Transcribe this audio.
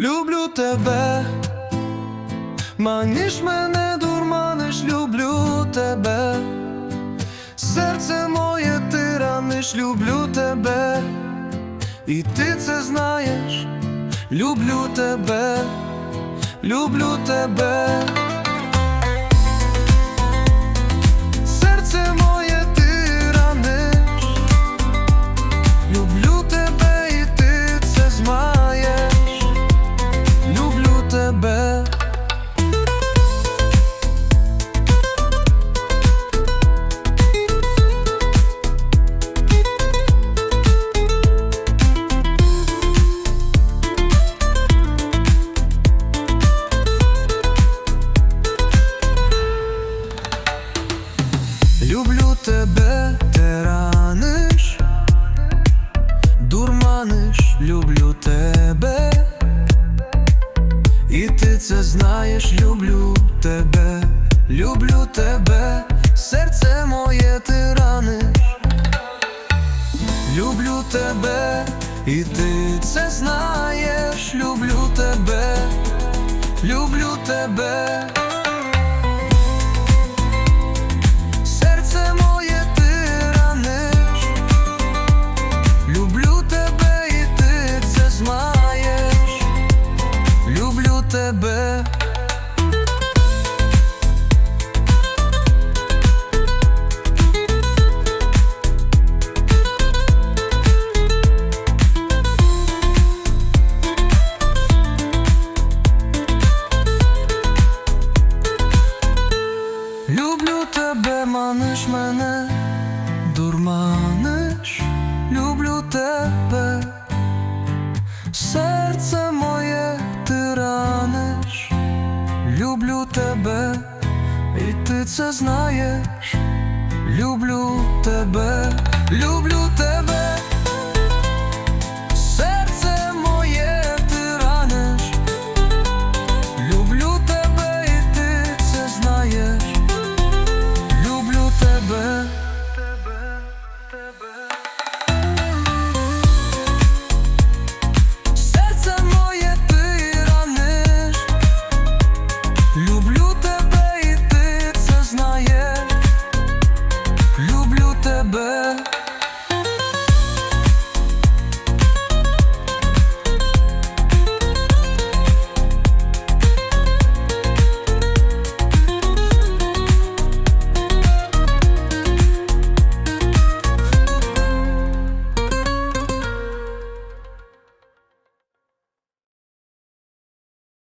Люблю тебе, маніш мене, дурманиш, люблю тебе, серце моє ти раниш, люблю тебе, і ти це знаєш, люблю тебе, люблю тебе. Люблю тебе, ти раниш, дурманиш, люблю тебе. І ти це знаєш, люблю тебе, люблю тебе, серце моє ти раниш, люблю тебе, і ти це знаєш, люблю тебе, люблю тебе. Люблю тебе. Люблю тебе, маниш мене, тебе, і ти це знаєш, люблю тебе, люблю тебе.